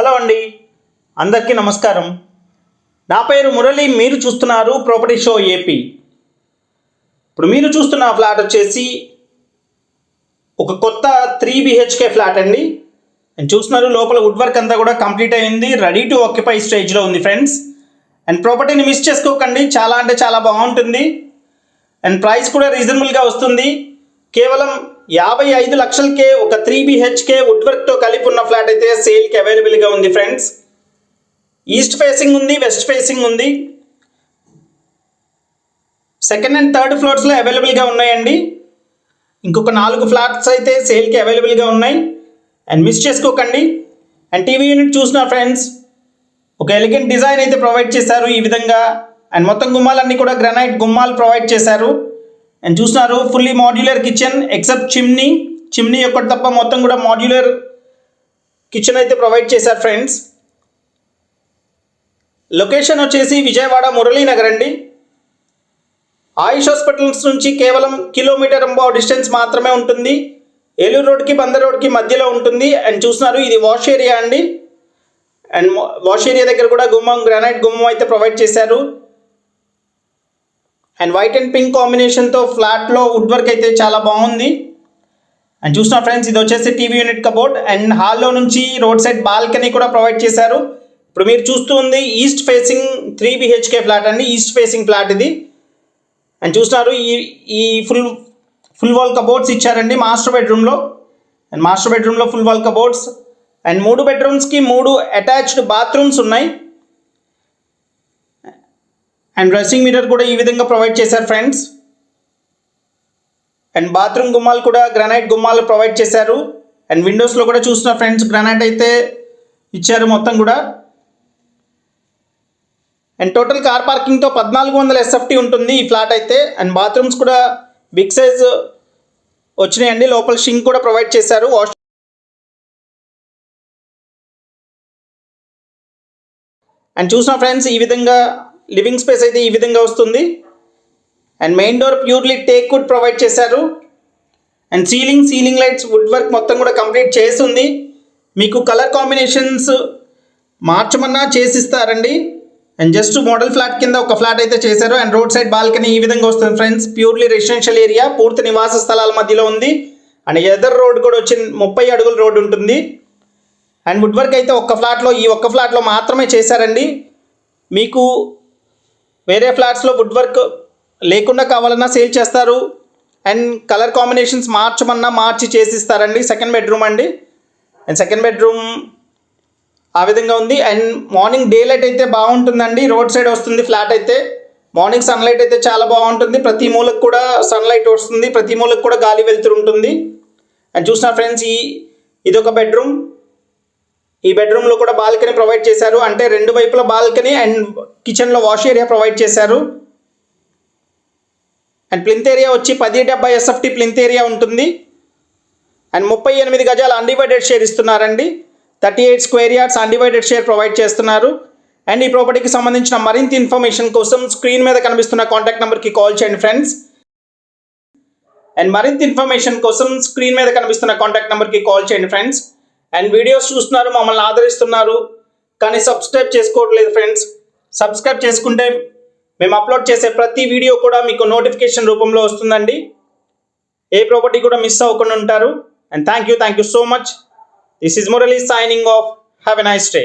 Hello అండి. అందరికీ నమస్కారం. నా పేరు మురళి మీరు చూస్తున్నారు ప్రాపర్టీ షో ఏపీ ఇప్పుడు మీరు చూస్తున్న ఫ్లాట్ వచ్చేసి ఒక కొత్త త్రీ బిహెచ్కే ఫ్లాట్ అండి. అండ్ చూస్తున్నారు లోపల వుడ్ వర్క్ అంతా కూడా కంప్లీట్ అయింది రెడీ టు ఆక్యుపై స్టేజ్లో ఉంది ఫ్రెండ్స్ అండ్ ప్రాపర్టీని మిస్ చేసుకోకండి చాలా అంటే చాలా బాగుంటుంది. అండ్ ప్రైస్ కూడా రీజనబుల్గా వస్తుంది. కేవలం యాభై ఐదు లక్షలకే ఒక త్రీ బిహెచ్కే వుడ్ వర్క్తో కలిపి ఉన్న ఫ్లాట్ అయితే సేల్కి అవైలబుల్గా ఉంది ఫ్రెండ్స్. ఈస్ట్ ఫేసింగ్ ఉంది వెస్ట్ ఫేసింగ్ ఉంది. సెకండ్ అండ్ థర్డ్ ఫ్లోర్స్లో అవైలబుల్గా ఉన్నాయండి. ఇంకొక నాలుగు ఫ్లాట్స్ అయితే సేల్కి అవైలబుల్గా ఉన్నాయి. అండ్ మిస్ చేసుకోకండి. అండ్ టీవీ యూనిట్ చూసిన ఫ్రెండ్స్. ఒక ఎలిగెంట్ డిజైన్ అయితే ప్రొవైడ్ చేశారు ఈ విధంగా. అండ్ మొత్తం గుమ్మాలన్నీ కూడా గ్రనైట్ గుమ్మాలు ప్రొవైడ్ చేశారు. అండ్ చూస్తున్నారు fully modular kitchen except chimney chimney ఒకటి తప్ప మొత్తం కూడా మాడ్యులర్ కిచెన్ అయితే ప్రొవైడ్ చేశారు ఫ్రెండ్స్ లొకేషన్ వచ్చేసి విజయవాడ మురళీనగర్ అండి. ఆయుష్ హాస్పిటల్స్ నుంచి కేవలం కిలోమీటర్ అంబో డిస్టెన్స్ మాత్రమే ఉంటుంది. ఏలూరు రోడ్కి బందర్ రోడ్కి మధ్యలో ఉంటుంది. అండ్ చూస్తున్నారు ఇది వాష్ ఏరియా అండి. అండ్ వాష్ ఏరియా దగ్గర కూడా గుమ్మం గ్రానైట్ గుమ్మం అయితే ప్రొవైడ్ చేశారు. అండ్ వైట్ అండ్ పింక్ కాంబినేషన్తో ఫ్లాట్లో వుడ్ వర్క్ అయితే చాలా బాగుంది. అండ్ చూసిన ఫ్రెండ్స్ ఇది వచ్చేసి టీవీ యూనిట్ కబోర్డ్ అండ్ హాల్లో నుంచి రోడ్ సైడ్ బాల్కనీ కూడా ప్రొవైడ్ చేశారు. ఇప్పుడు మీరు చూస్తూ ఉంది east facing three BHK flat అండి. ఈస్ట్ ఫేసింగ్ ఫ్లాట్ ఇది. అండ్ చూస్తున్నారు ఈ ఈ ఫుల్ ఫుల్ వాల్ కబోర్డ్స్ ఇచ్చారండి మాస్టర్ బెడ్రూమ్లో అండ్ మాస్టర్ బెడ్రూమ్లో ఫుల్ వాల్ కబోర్డ్స్ అండ్ మూడు బెడ్రూమ్స్కి మూడు అటాచ్డ్ బాత్రూమ్స్ ఉన్నాయి. అండ్ డ్రెస్సింగ్ మిర్రర్ కూడా ఈ విధంగా ప్రొవైడ్ చేశారు ఫ్రెండ్స్ అండ్ బాత్రూమ్ గుమ్మాలు కూడా గ్రానైట్ గుమ్మాలు ప్రొవైడ్ చేశారు. అండ్ విండోస్లో కూడా చూసిన ఫ్రెండ్స్ గ్రానైట్ అయితే ఇచ్చారు మొత్తం కూడా. అండ్ టోటల్ కార్ పార్కింగ్తో పద్నాలుగు వందల ఎస్ఎఫ్టీ ఉంటుంది ఈ ఫ్లాట్ అయితే. అండ్ బాత్రూమ్స్ కూడా బిగ్ సైజ్ వచ్చినాయండి. లోపల షింక్ కూడా ప్రొవైడ్ చేశారు. వాష్ అండ్ చూసిన ఫ్రెండ్స్ ఈ విధంగా లివింగ్ స్పేస్ అయితే ఈ విధంగా వస్తుంది. And main door purely teak wood provide చేశారు. And ceiling ceiling lights wood work మొత్తం కూడా కంప్లీట్ చేస్తుంది. మీకు కలర్ కాంబినేషన్స్ మార్చమన్నా చేసిస్తారండి. అండ్ జస్ట్ మోడల్ ఫ్లాట్ కింద ఒక ఫ్లాట్ అయితే చేశారు. అండ్ రోడ్ సైడ్ బాల్కనీ ఈ విధంగా వస్తుంది ఫ్రెండ్స్. ప్యూర్లీ రెసిడెన్షియల్ ఏరియా పూర్తి నివాస స్థలాల మధ్యలో ఉంది. అండ్ ఎదర్ రోడ్ కూడా వచ్చి ముప్పై అడుగుల రోడ్ ఉంటుంది. అండ్ వుడ్ వర్క్ అయితే ఒక్క ఫ్లాట్లో ఈ ఒక్క ఫ్లాట్లో మాత్రమే చేశారండి. మీకు వేరే ఫ్లాట్స్లో వుడ్ వర్క్ లేకుండా కావాలన్నా సేల్ చేస్తారు. అండ్ కలర్ కాంబినేషన్స్ మార్చమన్నా మార్చి చేసిస్తారండి. సెకండ్ బెడ్రూమ్ అండి. అండ్ సెకండ్ బెడ్రూమ్ ఆ విధంగా ఉంది. అండ్ మార్నింగ్ డే లైట్ అయితే బాగుంటుందండి. రోడ్ సైడ్ వస్తుంది ఫ్లాట్ అయితే. మార్నింగ్ సన్లైట్ అయితే చాలా బాగుంటుంది. ప్రతి మూలకు కూడా సన్లైట్ వస్తుంది. ప్రతి మూలకు కూడా గాలి వెళ్తూ ఉంటుంది. అండ్ చూసిన ఫ్రెండ్స్ ఈ ఇది ఒక బెడ్రూమ్. ఈ బెడ్రూమ్లో కూడా బాల్కనీ ప్రొవైడ్ చేశారు. అంటే రెండు వైపుల బాల్కనీ అండ్ కిచెన్లో వాష్ ఏరియా ప్రొవైడ్ చేశారు. అండ్ ప్లింత్ ఏరియా వచ్చి పది డెబ్బై ఎస్ఎఫ్టీ ప్లింత్ ఏరియా ఉంటుంది. అండ్ ముప్పై ఎనిమిది గజాలు అన్డివైడెడ్ షేర్ ఇస్తున్నారండి. Thirty eight square yards undivided share provide చేస్తున్నారు. అండ్ ఈ ప్రాపర్టీకి సంబంధించిన మరింత ఇన్ఫర్మేషన్ కోసం స్క్రీన్ మీద కనిపిస్తున్న కాంటాక్ట్ నెంబర్కి కాల్ చేయండి ఫ్రెండ్స్ అండ్ మరింత ఇన్ఫర్మేషన్ కోసం స్క్రీన్ మీద కనిపిస్తున్న కాంటాక్ట్ నెంబర్కి కాల్ చేయండి ఫ్రెండ్స్ అండ్ వీడియోస్ చూస్తున్నారు మమ్మల్ని ఆదరిస్తున్నారు. కానీ సబ్స్క్రైబ్ చేసుకోవట్లేదు ఫ్రెండ్స్. సబ్స్క్రైబ్ చేసుకుంటే మేము అప్లోడ్ చేసే ప్రతి వీడియో కూడా మీకు నోటిఫికేషన్ రూపంలో వస్తుందండి. ఏ ప్రాపర్టీ కూడా మిస్ అవ్వకుండా ఉంటారు. And thank you thank you so much. This is Murali signing off have a nice day